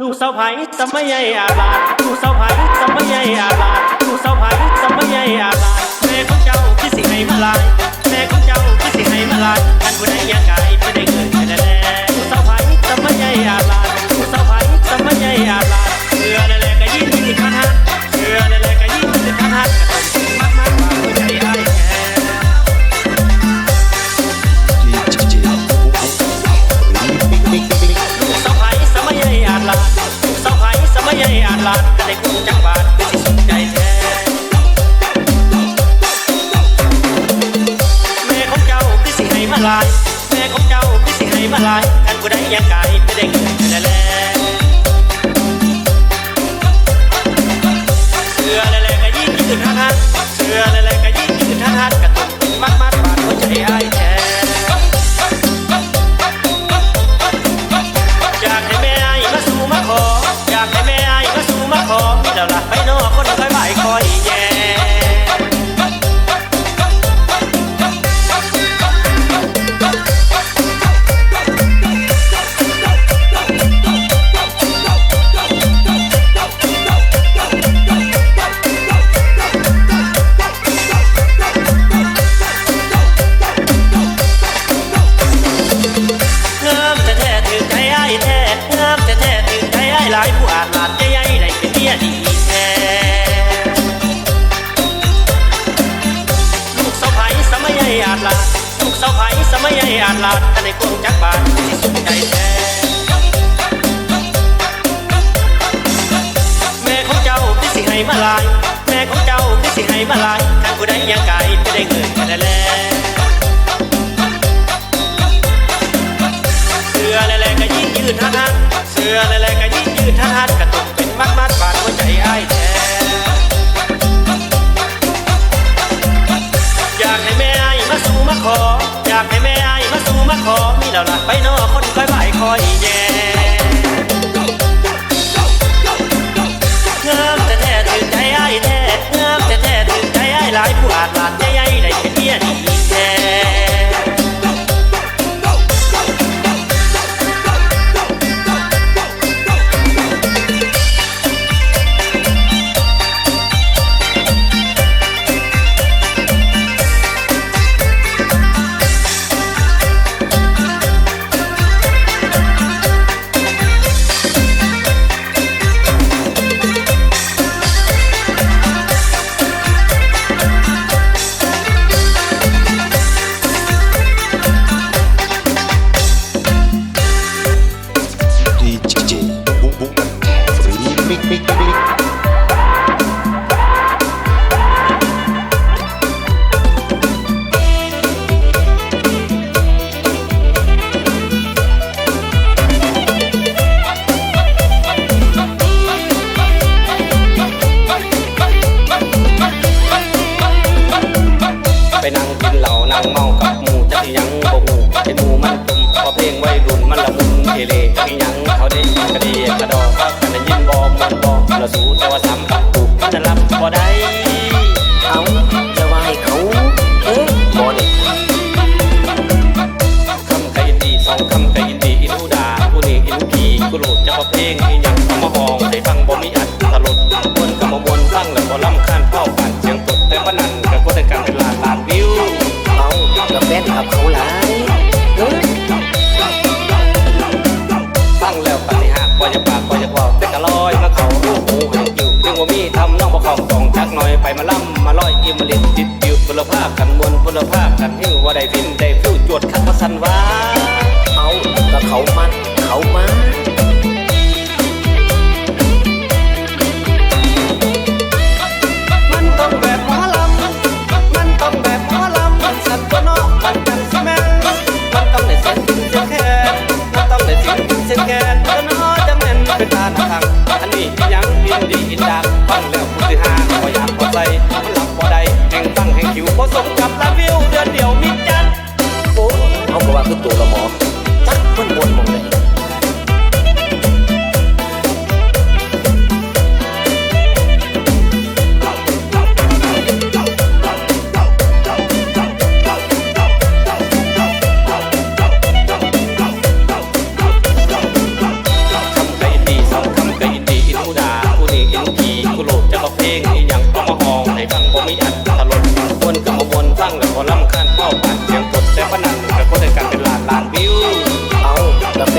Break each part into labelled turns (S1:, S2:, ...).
S1: ลูกสาวไผ่สมัยใหญ่อาบาลูกสาวไผ่สมัยใหญ่อาบาลูกสาวไผ่สมัยใหญ่อาบาแม่ของเจ้าคือสิให้มาลายแม่ของเจ้าคือสิให้มาลายท่านผู้ใดยางไก ลายแม่ของเจ้าคือสิให้มาลายกันผู้ใดอยากไกลไม่ได้เงินแล้วแลเสือแน่ๆก็ยิ่งยิ่งทันทันเสือแน่ๆก็ยิ่งยิ่งทันทันกระตุ้น อาจลาดก็ได้กวงจักบาทที่สุขใจแท้แม่ของเจ้าที่สิให้มาลาย แม่ของเจ้าที่สิให้มาลายถ้าผู้ใดยังไกลไม่ได้เงินกันแล้เสือและๆก็ยิ่งยืดทันทันเสือและๆก็ยิ่งยืดทันทันกระตุกเป็นมัดมัดบาดหัวใจอ้ายแท้อยากให้แม่อ้ายมาสู่มาขออยากให้แม่ อ้ายมาสู่มาขอมีแล้วล่ะไปนอกคนคอยบ่ายคอยแย่
S2: week. โหลดจะพอเพลงอีหยังเอมาหองได้ฟังบ่มีอัดตลดมวนก็บ่มวนฟังแล้วบ่ลำคาญเข้าปานเสียงตดแต่ว่านั้นก็กดได้กันเป็นล้านล้านวิว
S3: เอากับแฟนขับเขาหลาย
S2: ฟังแล้วปฏิหารบ่จะปากบ่จะบอกแต่ก็ลอยมาเขาลูกหูหักอยู่ถึงว่ามีทำน้องบ่ของกองจักหน่อยไปมาล่ำมาลอยอิมลินติดอยู่พลภาพกันมวลพลภาพกันหิ้วว่าได้ฟินได้ฟิวจวดคัดมาสันว่า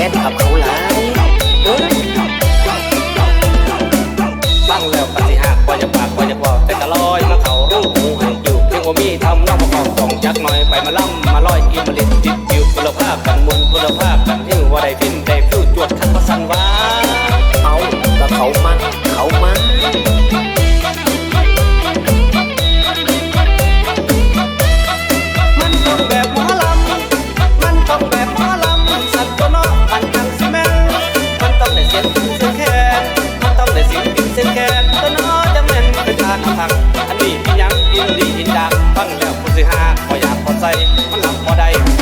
S3: ม่นขับเขาหลา
S1: ยเฮ้ฟังแล้วปสิหารว่าจะปากว่าจะพอแต่ตะลอยมาเขารูปหู
S2: หันอยู่เพียงว่ามีทำนอกปาะกอบของจักหน่อยไปมาล่ำมาลอยกินมาบลิตจิตอยู่คุณภาพกันมุน
S1: คุณภาพกันเฮงว่าได้พินได้ากบ่อยากพอใจมันหลับบ่ได้